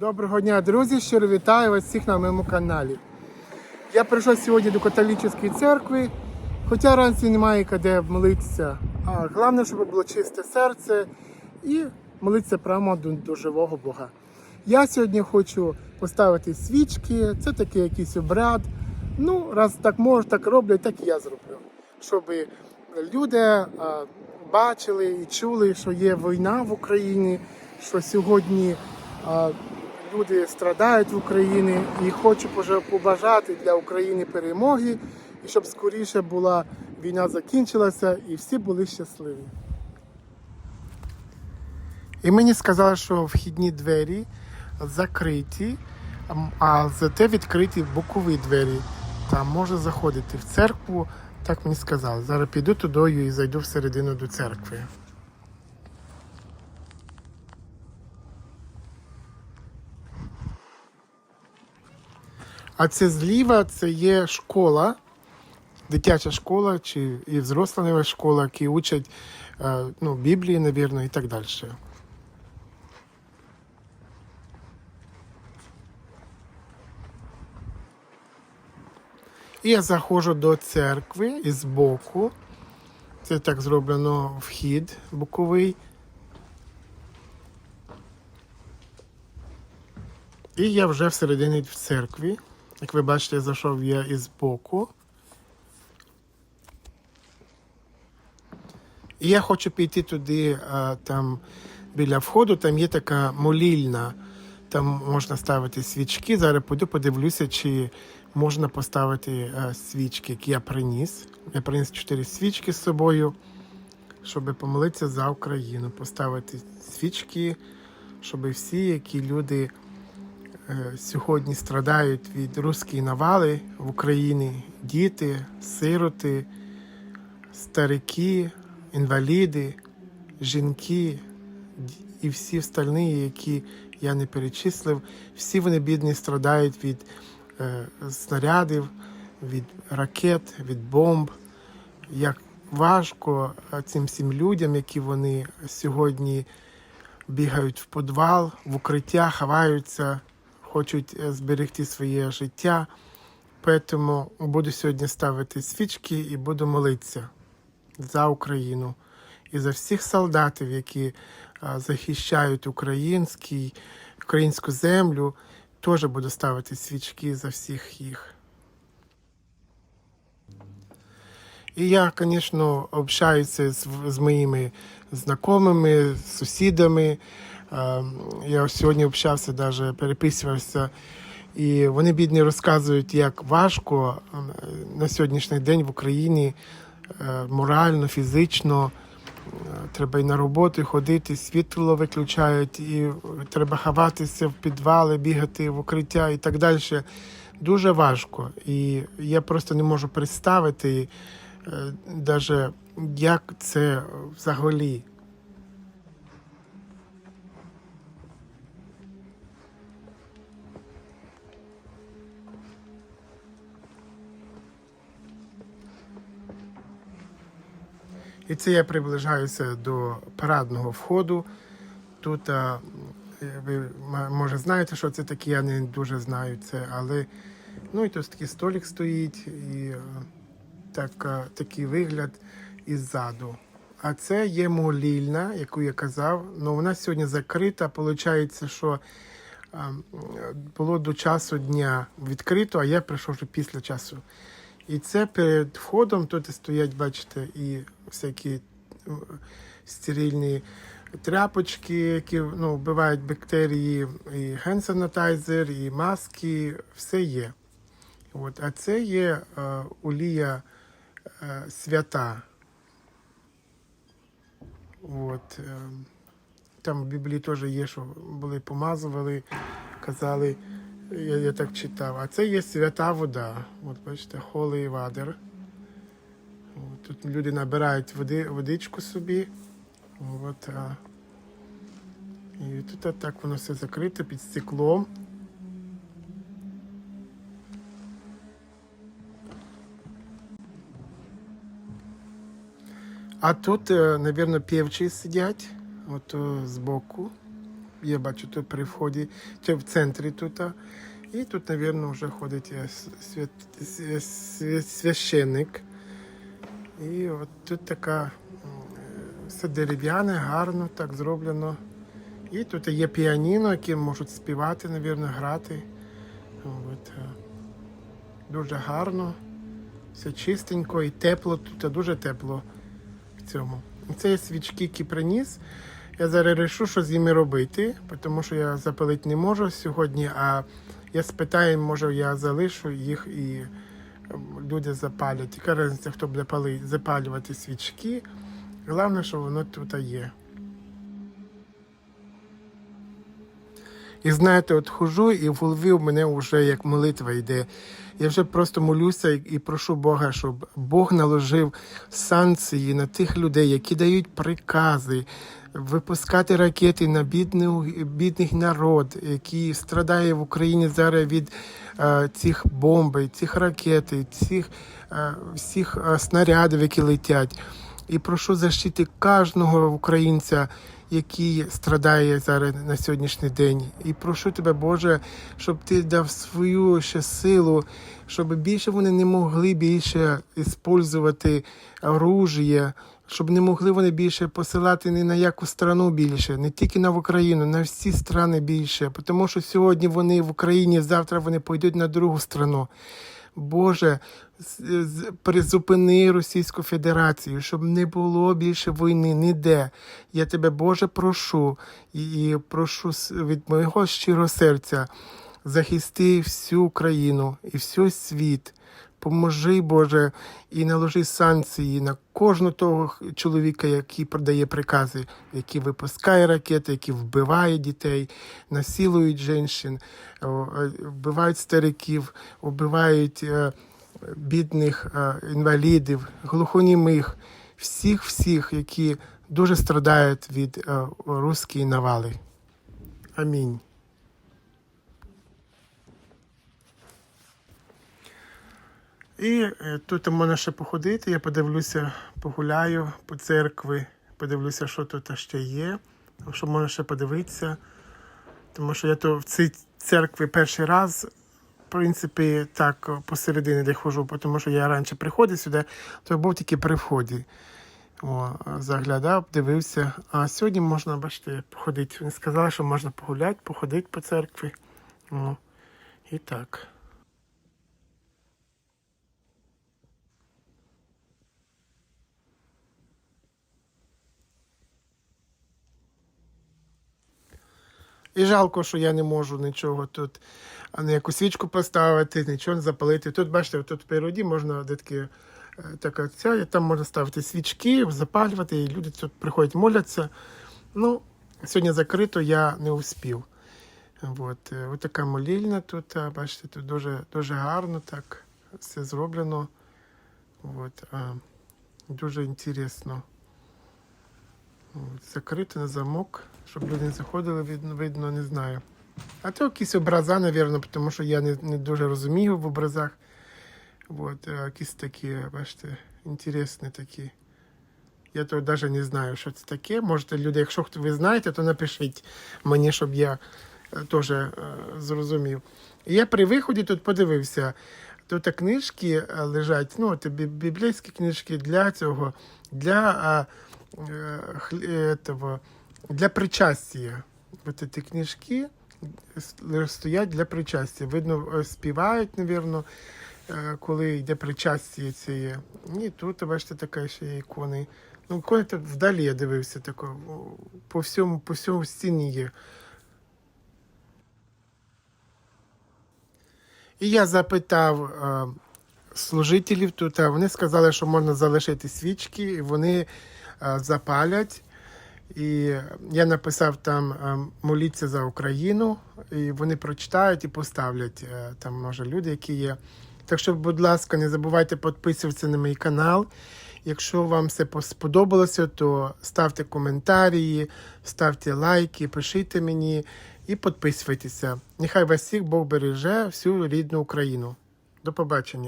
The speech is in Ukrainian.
Доброго дня, друзі! Щиро вітаю вас всіх на моєму каналі. Я прийшов сьогодні до католицької церкви, хоча ранці немає де молитися. А головне, щоб було чисте серце і молитися прямо до, до живого Бога. Я сьогодні хочу поставити свічки, це такий якийсь обряд. Ну, раз так можуть, так роблять, так і я зроблю. Щоб люди а, бачили і чули, що є війна в Україні, що сьогодні а, люди страдають в Україні і хочу побажати для України перемоги, і щоб скоріше була війна закінчилася і всі були щасливі. І мені сказали, що вхідні двері закриті, а зате відкриті бокові двері. Там можна заходити в церкву, так мені сказали. Зараз піду туди і зайду всередину до церкви. А це зліва це є школа, дитяча школа чи і взросла школа, які учать е, ну, Біблії, навірно, і так далі. І я заходжу до церкви і збоку. Це так зроблено вхід боковий. І я вже всередині в церкві. Як ви бачите, зайшов я із боку. І я хочу піти туди, а, там біля входу, там є така молільна. Там можна ставити свічки. Зараз піду подивлюся, чи можна поставити а, свічки, які я приніс. Я приніс чотири свічки з собою, щоб помолитися за Україну, поставити свічки, щоб всі, які люди е, сьогодні страдають від руської навали в Україні, діти, сироти, старики, інваліди, жінки і всі остальні, які я не перечислив, всі вони бідні страдають від е, снарядів, від ракет, від бомб. Як важко е, цим всім людям, які вони сьогодні бігають в підвал, в укриття, ховаються, хочуть е, зберегти своє життя. Тому буду сьогодні ставити свічки і буду молитися за Україну і за всіх солдатів, які захищають український, українську землю. Теж буду ставити свічки за всіх їх. І я, звісно, общаюся з, з моїми знайомими, сусідами. Е, Я сьогодні общався, навіть переписувався. І вони бідні розказують, як важко е, на сьогоднішній день в Україні е, морально, фізично. Е, Треба і на роботу ходити, світло виключають, і треба ховатися в підвали, бігати в укриття і так далі. Дуже важко. І я просто не можу представити, е, даже, як це взагалі. І це я приближаюся до парадного входу. Тут а, ви може знаєте, що це таке, я не дуже знаю це, але ну і тут такий столик стоїть, і так, а, такий вигляд іззаду. А це є молільна, яку я казав. Ну вона сьогодні закрита. Получається, що було до часу дня відкрито, а я прийшов вже після часу. І це перед входом тут стоять, бачите, і всякі е, стерильні тряпочки, які ну, вбивають бактерії, і генсанітайзер, і маски, все є. От. А це є е, олія е, свята. От. Е, там в Біблії теж є, що були помазували, казали, я, я так читав. А це є свята вода. От бачите, holy water. Тут люди набирають води, водичку собі. От, а, і тут так воно все закрите під стеклом. А тут, е, напевно, півчі сидять, от е, збоку. Я бачу тут при вході, чи в центрі тут. І тут, мабуть, вже ходить свят, свя- свя- священник. І от тут така все дерев'яне, гарно так зроблено. І тут є піаніно, які можуть співати, мабуть, грати. От, е, дуже гарно, все чистенько і тепло, тут дуже тепло в цьому. Це є свічки, які приніс. Я зараз вирішу, що з ними робити, тому що я запалити не можу сьогодні, а я спитаю, може я залишу їх і ем, люди запалять. Яка різниця, хто буде пали- запалювати свічки. Головне, що воно тут є. І знаєте, от хожу, і в голові в мене вже як молитва йде. Я вже просто молюся і прошу Бога, щоб Бог наложив санкції на тих людей, які дають прикази випускати ракети на бідну, бідний народ, який страдає в Україні зараз від е, цих бомб, цих ракет, цих е, всіх е, снарядів, які летять. І прошу защити кожного українця, який страдає зараз на сьогоднішній день. І прошу тебе, Боже, щоб ти дав свою ще силу, щоб більше вони не могли більше використовувати оружие, щоб не могли вони більше посилати ні на яку страну більше, не тільки на Україну, на всі страни більше. Тому що сьогодні вони в Україні, завтра вони пойдуть на другу страну. Боже, призупини Російську Федерацію, щоб не було більше війни ніде. Я тебе, Боже, прошу і, прошу від моєго щирого серця захисти всю Україну і всю світ. Поможи, Боже, і наложи санкції на кожного того чоловіка, який продає прикази, який випускає ракети, які вбиває дітей, насилують жінок, вбивають стариків, вбивають е, бідних е, інвалідів, глухонімих, всіх, всіх, які дуже страдають від е, руської навали. Амінь. І е, тут можна ще походити, я подивлюся, погуляю по церкві, подивлюся, що тут ще є, що можна ще подивитися. Тому що я то в цій церкві перший раз, в принципі, так посередині де ходжу, тому що я раніше приходив сюди, то був тільки при вході. О, заглядав, дивився. А сьогодні можна, бачите, походити. Він сказав, що можна погуляти, походити по церкві. О, і так. І жалко, що я не можу нічого тут, а ніяку свічку поставити, нічого не запалити. Тут, бачите, тут в природі можна де е, така ця, і там можна ставити свічки, запалювати, і люди тут приходять, моляться. Ну, сьогодні закрито, я не успів. От, е, от така молільня тут, бачите, тут дуже, дуже гарно так все зроблено. От, дуже інтересно. От, закрито на замок, щоб люди не заходили, видно, не знаю. А то якісь образа, напевно, тому що я не, не дуже розумію в образах. От, якісь такі, бачите, інтересні такі. Я то навіть не знаю, що це таке. Можете люди, якщо ви знаєте, то напишіть мені, щоб я е, теж е, зрозумів. Я при виході тут подивився. Тут книжки е, лежать, ну, от бі- біблійські книжки для цього, для, е, этого, для причастя. От ці книжки стоять для причастя. Видно, е, співають, напевно, коли йде причастя цієї. І тут, бачите, така ще є ікони. Ну, ікони тут вдалі я дивився тако, по всьому, по всьому стіні є. І я запитав е, служителів тут, а вони сказали, що можна залишити свічки, і вони запалять. І я написав там е, моліться за Україну, і вони прочитають і поставлять е, там, може, люди, які є. Так що, будь ласка, не забувайте підписуватися на мій канал. Якщо вам все сподобалося, то ставте коментарі, ставте лайки, пишіть мені і підписуйтеся. Нехай вас всіх Бог береже всю рідну Україну. До побачення.